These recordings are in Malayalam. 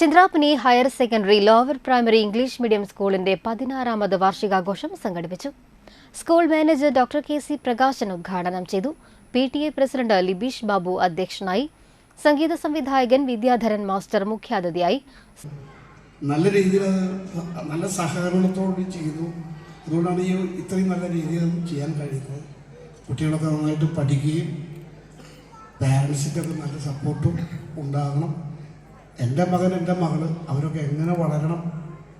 Chinthrappani higher secondary lower primary English medium സ്കൂളിന്റെ പതിനാറാമത് വാർഷികാഘോഷം സംഘടിപ്പിച്ചു. School manager doctor K C Prakashan ഉദ്ഘാടനം ചെയ്തു. P T A president Libeesh Babu അധ്യക്ഷനായി. സംഗീത സംവിധായകൻ വിദ്യാധരൻ മാസ്റ്റർ മുഖ്യാതിഥിയായി. നല്ല രീതിയിൽ നല്ല സഹകരണത്തോടെ ചെയ്തു. അതുകൊണ്ടാണ് ഈ ഇത്രയും നല്ല രീതിയിൽ ചെയ്യാൻ കഴിയുന്നത് കുട്ടികളൊക്കെ നന്നായിട്ട് പഠിക്കുകയും പാരൻസിന്റെ ഒക്കെ നല്ല സപ്പോർട്ടും ഉണ്ടാകണം. എന്റെ മകൻ എന്റെ മകൾ അവരൊക്കെ എങ്ങനെ വളരണം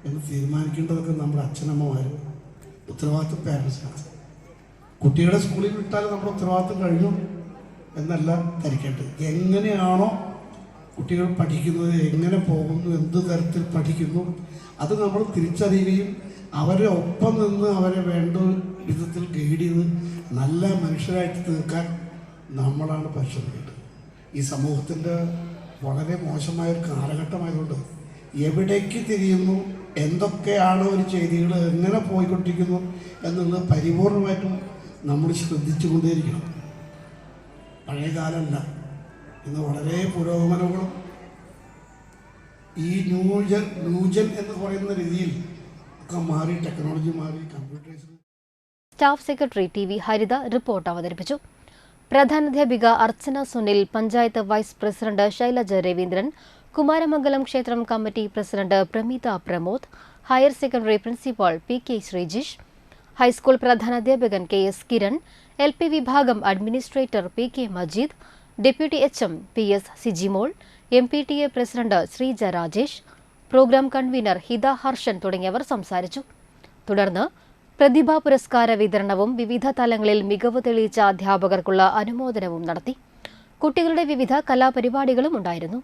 എന്ന് തീരുമാനിക്കേണ്ടതൊക്കെ നമ്മുടെ അച്ഛനമ്മമാർ ഉത്തരവാദിത്വം പാരൻസിനാണ് കുട്ടികളെ സ്കൂളിൽ വിട്ടാൽ നമ്മുടെ ഉത്തരവാദിത്വം കഴിഞ്ഞു എന്നല്ല ധരിക്കേണ്ടത്. എങ്ങനെയാണോ കുട്ടികൾ പഠിക്കുന്നത് എങ്ങനെ പോകുന്നു എന്ത് തരത്തിൽ പഠിക്കുന്നു അത് നമ്മൾ തിരിച്ചറിയുകയും അവരെ ഒപ്പം നിന്ന് അവരെ വേണ്ട വിധത്തിൽ ഗൈഡ് ചെയ്ത് നല്ല മനുഷ്യരായിട്ട് തീർക്കാൻ നമ്മളാണ് പരിശ്രമിക്കേണ്ടത്. ഈ സമൂഹത്തിന്റെ വളരെ മോശമായ ഒരു കാലഘട്ടമായതുകൊണ്ട് എവിടേക്ക് തിരിയുന്നു? എന്തൊക്കെയാണ് ഒരു ചെയ്തികൾ എങ്ങനെ പോയിക്കൊണ്ടിരിക്കുന്നു? എന്നുള്ളത് പരിപൂർണമായിട്ടും നമ്മൾ ശ്രദ്ധിച്ചുകൊണ്ടേയിരിക്കണം. പഴയ കാലമല്ല ഇന്ന് വളരെ പുരോഗമനങ്ങളും ഈ ന്യൂജൻ ന്യൂജൻ എന്ന് പറയുന്ന രീതിയിൽ ഒക്കെ മാറി ടെക്നോളജി മാറി computerise staff secretary T V Haritha report അവതരിപ്പിച്ചു. പ്രധാനാധ്യാപിക അർച്ചന സുനിൽ പഞ്ചായത്ത് വൈസ് പ്രസിഡന്റ് ശൈലജ രവീന്ദ്രൻ കുമാരമംഗലം ക്ഷേത്രം committee president Prameetha Pramod higher secondary principal P K Sreejish high school പ്രധാനാധ്യാപകൻ K S Kiran L P വിഭാഗം administrator P K Majeed deputy H M P S Sijimol M P T A president Sreeja Rajesh programme convener Hitha Harshan തുടങ്ങിയവർ സംസാരിച്ചു. തുടർന്ന് പ്രതിഭാ പുരസ്കാര വിതരണവും വിവിധ തലങ്ങളിൽ മികവ് തെളിയിച്ച അധ്യാപകർക്കുള്ള അനുമോദനവും നടത്തി. കുട്ടികളുടെ വിവിധ കലാപരിപാടികളും ഉണ്ടായിരുന്നു.